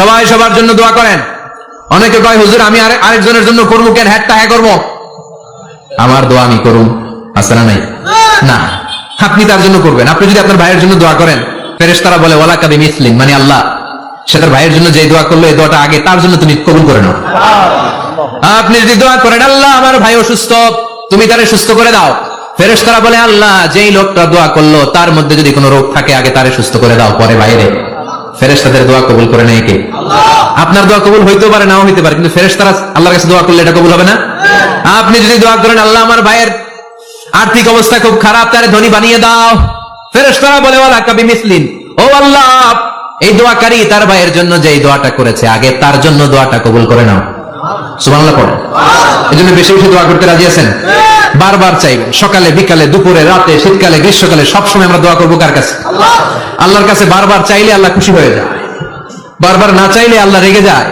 সবাই সবার জন্য দোয়া করেন। অনেকে কয়, হুজুর, আমি আরে- আরেকজনের জন্য করব কেন? হ্যাটটা হ্যাঁ করব? আমার দোয়া আমি করুন আছে না নাই? না। আপনি তার জন্য করবেন। আপনি যদি আপনার ভাইয়ের জন্য দোয়া করেন, ফেরেশতারা বলে ওয়ালা কাবি মিসলিন মানে আল্লাহ। সে তার ভাইয়ের জন্য যে দোয়া করল, এই দোয়াটা আগে তার জন্য তুমি কবুল করে নাও। আপনি যদি দোয়া করেন, আল্লাহ, আমার ভাই অসুস্থ, তুমি তারে সুস্থ করে দাও। ফেরেশতারা বলে, আল্লাহ, যেই লোকটা দোয়া করল, তার মধ্যে যদি কোনো রোগ থাকে, আগে তারে সুস্থ করে দাও, পরে বাইরে ফেরেশতাদের দোয়া কবুল করে নেয় কে? আপনার দোয়া কবুল হইতেও পারে নাও হইতে পারে কিন্তু ফেরেস্তারা আল্লাহর কাছে দোয়া করলে এটা কবুল হবে না? আপনি যদি দোয়া করেন আল্লাহ আমার ভাইয়ের আর্থিক অবস্থা খুব খারাপ তারে ধনী বানিয়ে দাও। ফেরেস্তারা বলে ওলা কবি মিসলিন। ও আল্লাহ এই দোয়াকারী তার ভাইয়ের জন্য যে দোয়াটা করেছে আগে তার জন্য দোয়াটা কবুল করে নাও। এই জন্য বেশি বেশি দোয়া করতে রাজি আছেন? বারবার চাইবেন, সকালে, বিকালে, দুপুরে, রাতে, শীতকালে, গ্রীষ্মকালে সবসময় আমরা দোয়া করব কার কাছে? আল্লাহর কাছে বারবার চাইলে আল্লাহ খুশি হয়ে যায়। বারবার না চাইলে আল্লাহ রেগে যায়।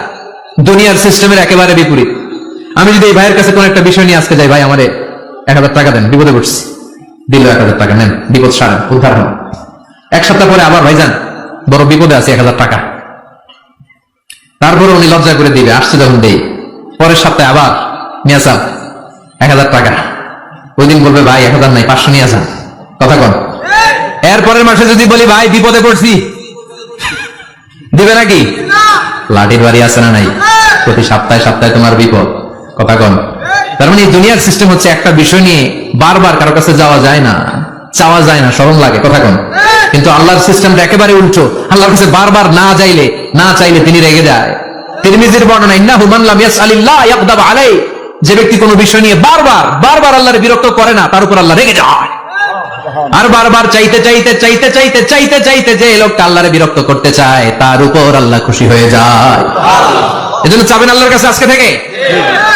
দুনিয়ার সিস্টেমের একেবারে বিপরীত। আমি যদি এই ভাইয়ের কাছে কোন একটা বিষয় নিয়ে আজকে যাই, ভাই, আমারে এক হাজার টাকা দেন, বিপদে পড়ছি। দিল এক হাজার টাকা, নেন, বিপদ সারেন, উদ্ধার হন। এক সপ্তাহ পরে আবার ভাই যান বড় বিপদে আছে, এক হাজার টাকা। তারপরে উনি লজ্জা করে দিবে, আসছে যখন দেই। পরের সপ্তাহে আবার নিয়ে যান। এক হাজার টাকা। ওই দিন বলবে, ভাই, এক হাজার নাই, পাঁচশো নিয়ে যান। কথা কন। এর পরের মাসে যদি বলি, ভাই, বিপদে পড়ছি। দিবে নাকি? লাঠির বাড়ি আছে না নাই? প্রতি সপ্তাহে সপ্তাহে তোমার বিপদ। কথা কন। তার মানে দুনিয়ার সিস্টেম হচ্ছে একটা বিষয় নিয়ে বারবার কারও কাছে যাওয়া যায় না, চাওয়া যায় না সরম লাগে। কথা কন। কিন্তু আল্লাহর সিস্টেমটা একেবারে উল্টো। আল্লাহর কাছে বারবার না চাইলে না চাইলে তিনি রেগে যায়। তিরমিজির বর্ণনা, ইন্নাহু মান লাম ইয়াসআলিল্লাহ ইয়াকদাব আলাই যে ব্যক্তি কোনো বিষয় নিয়ে বারবার বারবার আল্লাহর বিরক্ত করে না, তার উপর আল্লাহ রেগে যায়। আর বারবার চাইতে চাইতে চাইতে চাইতে চাইতে চাইতে যে লোকটা আল্লাহরে বিরক্ত করতে চায়, তার উপর আল্লাহ খুশি হয়ে যায়। এজন্য চাবেন আল্লাহর কাছে আজকে থেকে?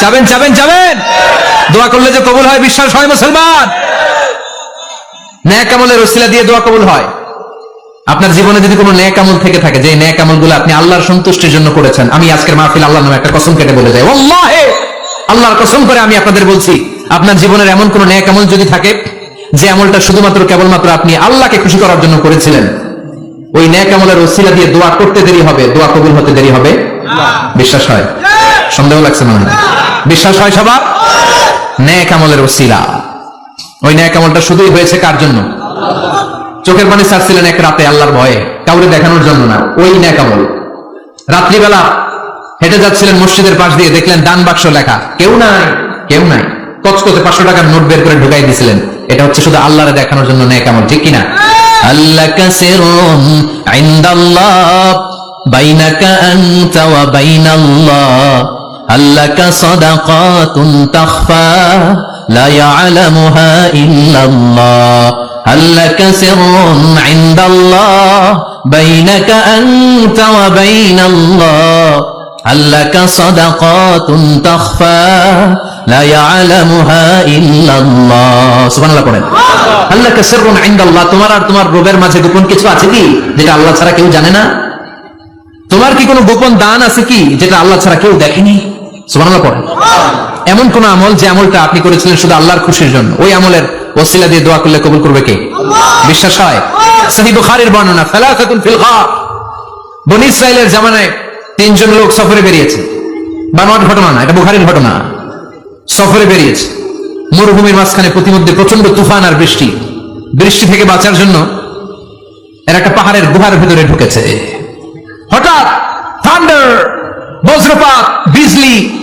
চাবেন চাবেন চাবেন। দোয়া করলে যে কবুল হয়, বিশ্বাস হয় মুসলমান। ন্যাক আমলের রসিলা দিয়ে দোয়া কবুল হয়। আপনার জীবনে যদি কোনো ন্যাক আমল থেকে থাকে যে ন্যাক আমলগুলো আপনি আল্লাহর সন্তুষ্টির জন্য করেছেন আমি আজকের মাহফিল আল্লাহ নামে একটা কসম কেটে বলে যাই আল্লাহর কসম করে আমি আপনাদের বলছি আপনার জীবনের এমন কোন ন্যাক আমল যদি থাকে যে আমলটা শুধুমাত্র কেবলমাত্র আপনি আল্লাহকে খুশি করার জন্য করেছিলেন ওই ন্যাক আমলের ওসিলা দিয়ে দোয়া করতে দেরি হবে দোয়া কবুল হতে দেরি হবে? বিশ্বাস হয়? সন্দেহ লাগছে মনে হয়? বিশ্বাস হয় সবার? ন্যাক আমলের ওসিলা। ওই ন্যাক আমলটা শুধুই হয়েছে কার জন্য? চোখের পানি ছাড়ছিলেন এক রাতে আল্লাহর ভয়ে, কাউরে দেখানোর জন্য না, ওই ন্যাকামল রাত্রিবেলা হেঁটে যাচ্ছিলেন মসজিদের পাশ দিয়ে, দেখলেন ডান বাক্স লেখা, কেউ নাই কেউ নাই। কচকচে পাঁচশো টাকার নোট বের করে ঢুকাই দিয়েছিলেন এটা হচ্ছে শুধু আল্লাহরে দেখানোর জন্য ন্যাক আমল ঠিক কিনা? আল্লাহ কাসিরুম ইনদাল্লাহ, বাইনাকা আনতা ওয়া বাইনাল্লাহ। আল্লাকা সাদাকাতুন তাখফা, লা ইয়ালামুহা ইল্লাল্লাহ। لك سر عند الله بينك أنت وبين الله هل لك صدقات تخفى لا يعلمها إلا الله سبحان الله পড়েন هل لك سر عند الله তোমার আর তোমার রবের মাঝে গোপন কিছু আছে কি যেটা আল্লাহ ছাড়া কেউ জানে না তোমার কি কোনো গোপন দান আছে কি যেটা আল্লাহ ছাড়া কেউ দেখেনি সুবহানাল্লাহ পড়েন এমন কোন আমল যে আমলটা আপনি করেছিলেন শুধু আল্লাহর খুশির জন্য? ওই আমলের ওসিলা দিয়ে দোয়া করলে কবুল করবে কে? বিশ্বাস হয়? সহি বুখারীর বর্ণনা সালাসাতুন ফিল গার। বনি ইসরাইলের জামানায় তিনজন লোক সফরে বেরিয়েছে। বানোয়াট ঘটনা না এটা বুখারীর ঘটনা। সফরে বেরিয়েছে। মরুভূমির মাঝখানে প্রতিমধ্যে প্রচণ্ড তুফান আর বৃষ্টি। বৃষ্টি থেকে বাঁচার জন্য এর একটা পাহাড়ের গুহার ভিতরে ঢুকেছে। হঠাৎ থান্ডার বজ্রপাত বিজলি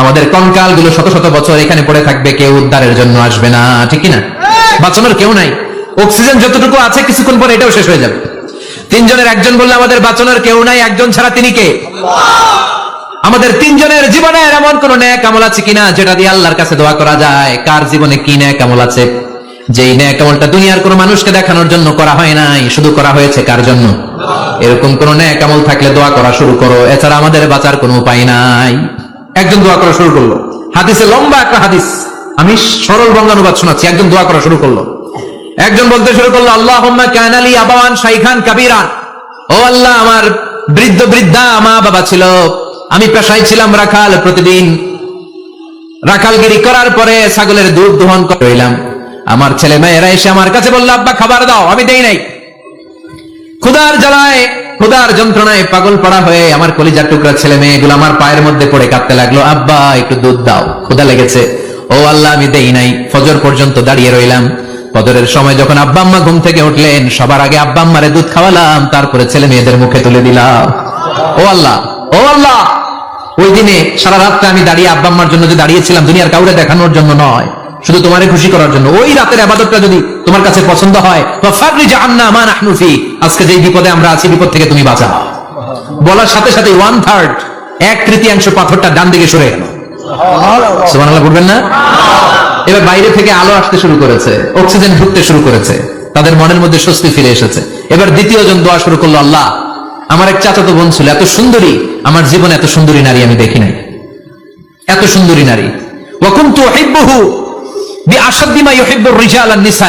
আমাদের কঙ্কালগুলো শত শত বছর এখানে পড়ে থাকবে কেউ উদ্ধারের জন্য আসবে না ঠিক না বাঁচানোর কেউ নাই। অক্সিজেন যতটুকু আছে কিছুক্ষণ পরে এটাও শেষ হয়ে যাবে। তিনজনের একজন বললে আমাদের বাঁচানোর কেউ নাই একজন ছাড়া তিনি কে? আমাদের তিনজনের জীবনের এমন কোন ন্যাক আমল আছে কিনা যেটা দিয়ে আল্লাহর কাছে দোয়া করা যায়? কার জীবনে কি ন্যাক আমল আছে? যেই ন্যায় আমলটা দুনিয়ার কোনো মানুষকে দেখানোর জন্য করা হয় নাই শুধু করা হয়েছে কার জন্য? এরকম কোন ন্যায় আমল থাকলে দোয়া করা শুরু করো এছাড়া আমাদের বাঁচার কোনো উপায় নাই। একজন দোয়া করা শুরু করল। হাদিসে লম্বা একটা হাদিস। আমি সরল বঙ্গানুবাদ শোনাচ্ছি, একজন দোয়া করা শুরু করল। একজন বলতে শুরু করল আল্লাহ কানালি আবাওয়ান শাইখান কাবিরান। ও আল্লাহ, আমার বৃদ্ধ বৃদ্ধা মা বাবা ছিল। আমি পেশায় ছিলাম রাখাল প্রতিদিন। রাখালগিরি করার পরে ছাগলের দুধ দোহন করিলাম আমার ছেলে মেয়েরা এসে আমার কাছে বলল, আব্বা, খাবার দাও, আমি দেই নাই। ক্ষুদার জ্বালায় ক্ষুদার যন্ত্রণায় পাগল পড়া হয়ে আমার কলিজার টুকরা ছেলে মেয়েগুলো আমার পায়ের মধ্যে পড়ে কাঁদতে লাগল, আব্বা, একটু দুধ দাও। ক্ষুদা লেগেছে। ও আল্লাহ, আমি দেই নাই। ফজর পর্যন্ত দাঁড়িয়ে রইলাম। ফজরের সময় যখন আব্বা আম্মা ঘুম থেকে উঠলেন, সবার আগে আব্বা আম্মারে দুধ খাওয়ালাম, তারপরে ছেলে মেয়েদের মুখে তুলে দিলাম। ও আল্লাহ ও আল্লাহ, ওই দিনে সারা রাতটা আমি দাঁড়িয়ে আব্বা আম্মার জন্য যে দাঁড়িয়েছিলাম, দুনিয়ার কাউরে দেখানোর জন্য নয়। শুধু তোমারে খুশি করার জন্য। ওই রাতের আবাদতটা যদি তোমার কাছে পছন্দ হয় তো আজকে যেই বিপদে আমরা আছি বিপদ থেকে তুমি বাঁচাও। বলার সাথে সাথে ওয়ান থার্ড এক তৃতীয়াংশ পাথরটা ডান দিকে সরে গেল। সুবহানাল্লাহ। বলবেন না? এবার বাইরে থেকে আলো আসতে শুরু করেছে অক্সিজেন ঢুকতে শুরু করেছে তাদের মনের মধ্যে স্বস্তি ফিরে এসেছে। এবার দ্বিতীয় জন দোয়া শুরু করল আল্লাহ আমার এক চাচাতো বোন ছিল এত সুন্দরী আমার জীবনে এত সুন্দরী নারী আমি দেখি নাই। এত সুন্দরী নারী। ওয়াকুনতু উহিব্বুহু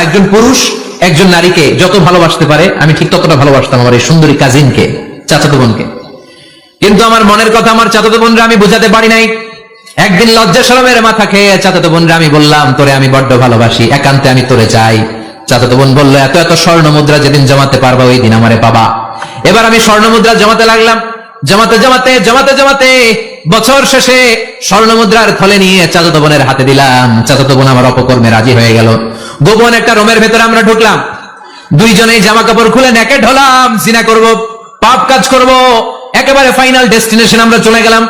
একজন পুরুষ, একজন নারীকে যত ভালোবাসতে পারে, আমি ঠিক ততটা ভালোবাসতাম আমার এই সুন্দরী কাজিনকে চাচাতো বোনকে। কিন্তু আমার মনের কথা আমার চাচাতো বোনরা আমি বোঝাতে পারি নাই। একদিন লজ্জা শরমের মাথা খেয়ে চাচাতো বোনরা আমি বললাম, তোরে আমি বড্ড ভালোবাসি, একান্তে আমি তোরে চাই। চাচাতো বোন বলল, এত এত স্বর্ণ মুদ্রা যেদিন জমাতে পারবা, ওই দিন আমারে বাবা এবার আমি স্বর্ণ মুদ্রা জমাতে লাগলাম। জমাতে জমাতে জমাতে জমাতে বছর শেষে স্বর্ণ মুদ্রার থলে নিয়ে চাচাতো বোনের হাতে দিলাম। চাচাতো বোন আমার অপকর্মে রাজি হয়ে গেল। গোপন একটা রোমের ভেতরে আমরা ঢুকলাম। দুইজনেই জামা কাপড় খুলে নেকে ঢোলাম সিনা করব পাপ কাজ করব। একেবারে ফাইনাল ডেস্টিনেশন আমরা চলে গেলাম।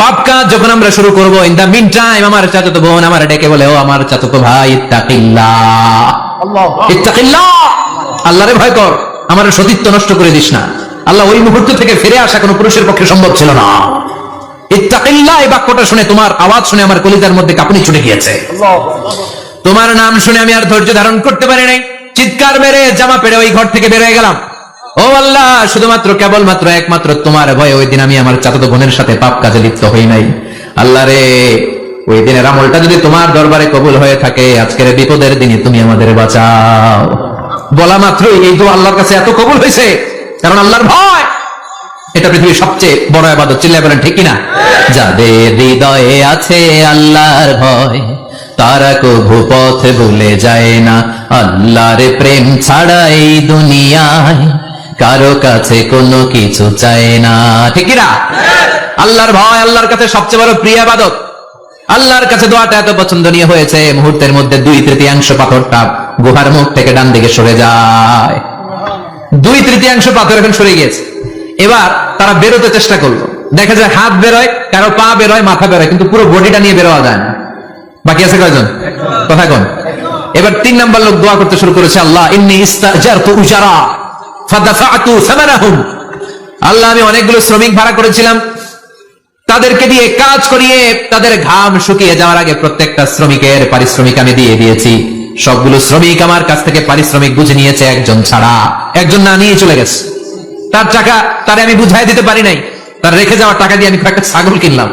পাপ কাজ যখন আমরা শুরু করব ইন দা মিন টাইম আমার চাচাতো বোন আমার ডেকে বলে ও আমার চাচাতো ভাই ইত্তাকিল্লাহ ইত্তাকিল্লাহ আল্লাহরে ভয় কর আমার সতীত্ব নষ্ট করে দিস না। আল্লাহ ওই মুহূর্ত থেকে ফিরে আসা কোনো পুরুষের পক্ষে সম্ভব ছিল না। ইত্তাকিল্লাহ এই বাক্যটা শুনে তোমার আওয়াজ শুনে আমার কলিজার মধ্যে কাঁপুনি ছুটে গিয়েছে। তোমার নাম শুনে আমি আর ধৈর্য ধারণ করতে পারি নাই। চিৎকার মেরে জামা পেড়ে ওই ঘর থেকে বের হয়ে গেলাম। ও আল্লাহ শুধুমাত্র কেবলমাত্র একমাত্র তোমার ভয়ে ওই দিন আমি আমার চাচাতো বোনের সাথে পাপ কাজে লিপ্ত হই নাই। আল্লাহ রে ওই দিনের আমলটা যদি তোমার দরবারে কবুল হয়ে থাকে আজকের বিপদের দিনে তুমি আমাদের বাঁচাও। বলা মাত্রই এই তো আল্লাহর কাছে এত কবুল হয়েছে কারণ আল্লাহর ভয়। এটা পৃথিবীর সবচেয়ে বড় আবাদত, চিল্লায় বলেন, ঠিক কিনা? যাদের হৃদয়ে আছে আল্লাহর ভয়, তারা কভু পথ ভুলে যায় না। আল্লাহর প্রেম ছাড়া এই দুনিয়ায় কারও কাছে কোনো কিছু চায় না। ঠিক কিনা? আল্লাহর ভয় আল্লাহর কাছে সবচেয়ে বড় প্রিয় আবাদত। আল্লাহর কাছে দোয়াটা এত পছন্দনীয় হয়েছে মুহূর্তের মধ্যে দুই তৃতীয়াংশ পাথরটা গুহার মুখ থেকে ডান দিকে সরে যায়। দুই তৃতীয়াংশ পাথর এখন সরে গিয়েছে। এবার তারা বেরোতে চেষ্টা করল। দেখা যায় হাত বেরোয়, কারও পা বেরোয়, মাথা বেরোয়, কিন্তু পুরো বডিটা নিয়ে বেরোয়া যায় না। বাকি আছে কয়জন? কথা কোন? এবার তিন নাম্বার লোক দোয়া করতে শুরু করেছে, আল্লাহ, ইন্নি আল্লাহ, আমি অনেকগুলো শ্রমিক ভাড়া করেছিলাম। তাদেরকে দিয়ে কাজ করিয়ে তাদের ঘাম শুকিয়ে যাওয়ার আগে প্রত্যেকটা শ্রমিকের পারিশ্রমিক আমি দিয়ে দিয়েছি। সবগুলো শ্রমিক আমার কাছ থেকে পারিশ্রমিক বুঝে নিয়েছে, একজন ছাড়া। একজন না নিয়ে চলে গেছে। তার টাকা তারে আমি বুঝাই দিতে পারি নাই। তার রেখে যাওয়ার টাকা দিয়ে আমি কয়েকটা ছাগল কিনলাম।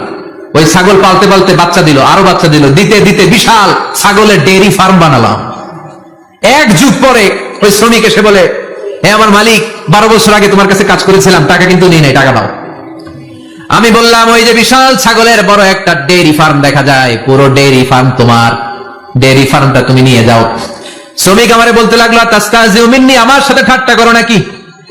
ওই ছাগল পালতে পালতে বাচ্চা দিল, আরও বাচ্চা দিল। দিতে দিতে বিশাল ছাগলের ডেয়ারি ফার্ম বানালাম। এক যুগ পরে ওই শ্রমিক এসে বলে, হে আমার মালিক, বারো বছর আগে তোমার কাছে কাজ করেছিলাম, টাকা কিন্তু নিয়ে নাই, টাকা দাও। আমি বললাম, ওই যে বিশাল ছাগলের বড় একটা ডেয়ারি ফার্ম দেখা যায়, পুরো ডেয়ারি ফার্ম তোমার। ডেয়ারি ফার্মটা তুমি নিয়ে যাও। শ্রমিক আমারে বলতে লাগল তাস্তাজিউ মিন্নি, আমার সাথে ঠাট্টা করো নাকি?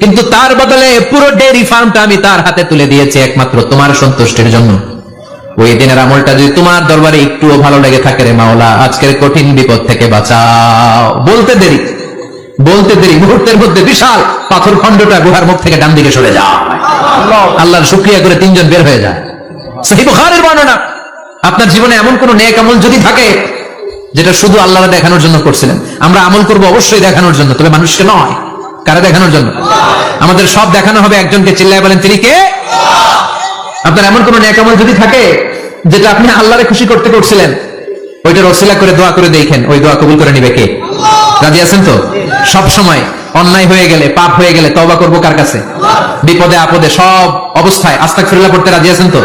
কিন্তু তার বদলে পুরো ডেয়ারি ফার্মটা আমি তার হাতে তুলে দিয়েছি একমাত্র তোমার সন্তুষ্টির জন্য। ওই দিনের আমলটা যদি তোমার দরবারে একটুও ভালো লেগে থাকে রে মাওলা, আজকের কঠিন বিপদ থেকে বাঁচাও। বলতে দেরি বলতে দেরি, মুহূর্তের মধ্যে বিশাল পাথর খণ্ডটা গুহার মুখ থেকে ডান দিকে সরে যায় আল্লাহর শুক্রিয়া করে তিনজন বের হয়ে যায়। সহি বুখারের বর্ণনা, আপনার জীবনে এমন কোন নেক আমল যদি থাকে, যেটা শুধু আল্লাহ দেখানোর জন্য করছিলেন, আমরা আমল করব অবশ্যই দেখানোর জন্য, তবে মানুষকে নয়। কারা দেখানোর জন্য? আমাদের সব দেখানো হবে, একজনকে চিল্লায় বলেন, তিনি কে? আপনার এমন কোন নেক আমল যদি থাকে, যেটা আপনি আল্লাহরে খুশি করতে করছিলেন ওইটার অসিলা করে দোয়া করে দেখেন, ওই দোয়া কবুল করে নিবে কে? রাজি আছেন তো? সব সময় অন্যায় হয়ে গেলে, পাপ হয়ে গেলে তবা করব কার কাছে? বিপদে, আপদে, সব অবস্থায় আস্তাক ফিরলা করতে রাজি আছেন তো?